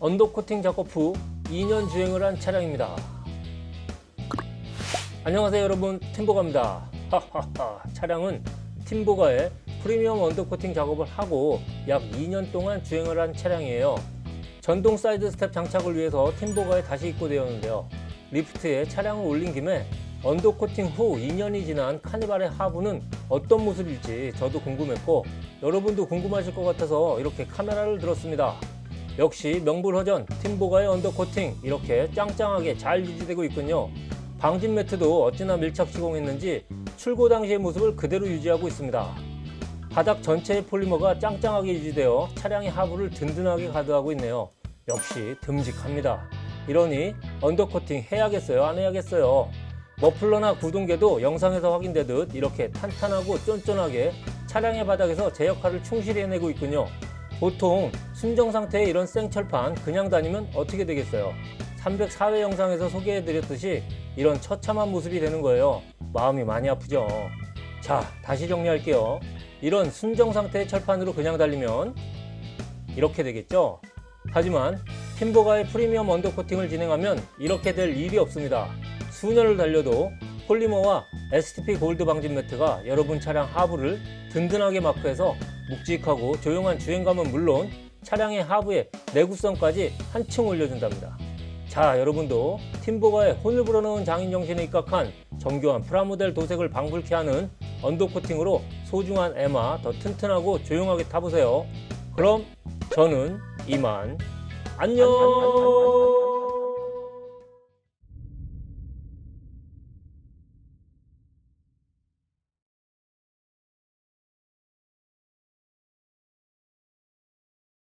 언더 코팅 작업 후 2년 주행을 한 차량입니다. 안녕하세요 여러분 팀보가입니다. 차량은 팀보가의 프리미엄 언더 코팅 작업을 하고 약 2년 동안 주행을 한 차량이에요. 전동 사이드 스텝 장착을 위해서 팀보가에 다시 입고되었는데요. 리프트에 차량을 올린 김에 언더 코팅 후 2년이 지난 카니발의 하부는 어떤 모습일지 저도 궁금했고 여러분도 궁금하실 것 같아서 이렇게 카메라를 들었습니다. 역시 명불허전 팀보가의 언더코팅 이렇게 짱짱하게 잘 유지되고 있군요. 방진 매트도 어찌나 밀착 시공했는지 출고 당시의 모습을 그대로 유지하고 있습니다. 바닥 전체의 폴리머가 짱짱하게 유지되어 차량의 하부를 든든하게 가드하고 있네요. 역시 듬직합니다. 이러니 언더코팅 해야겠어요? 안 해야겠어요? 머플러나 구동계도 영상에서 확인되듯 이렇게 탄탄하고 쫀쫀하게 차량의 바닥에서 제 역할을 충실히 해내고 있군요. 보통 순정 상태의 이런 생철판 그냥 다니면 어떻게 되겠어요? 304회 영상에서 소개해드렸듯이 이런 처참한 모습이 되는 거예요. 마음이 많이 아프죠. 자, 다시 정리할게요. 이런 순정 상태의 철판으로 그냥 달리면 이렇게 되겠죠? 하지만 팀보가의 프리미엄 언더 코팅을 진행하면 이렇게 될 일이 없습니다. 수년을 달려도 폴리머와 STP 골드 방진 매트가 여러분 차량 하부를 든든하게 마크해서 묵직하고 조용한 주행감은 물론 차량의 하부에 내구성까지 한층 올려준답니다. 자, 여러분도 팀보가의 혼을 불어넣은 장인 정신에 입각한 정교한 프라모델 도색을 방불케 하는 언더 코팅으로 소중한 에마 더 튼튼하고 조용하게 타보세요. 그럼 저는 이만 안녕.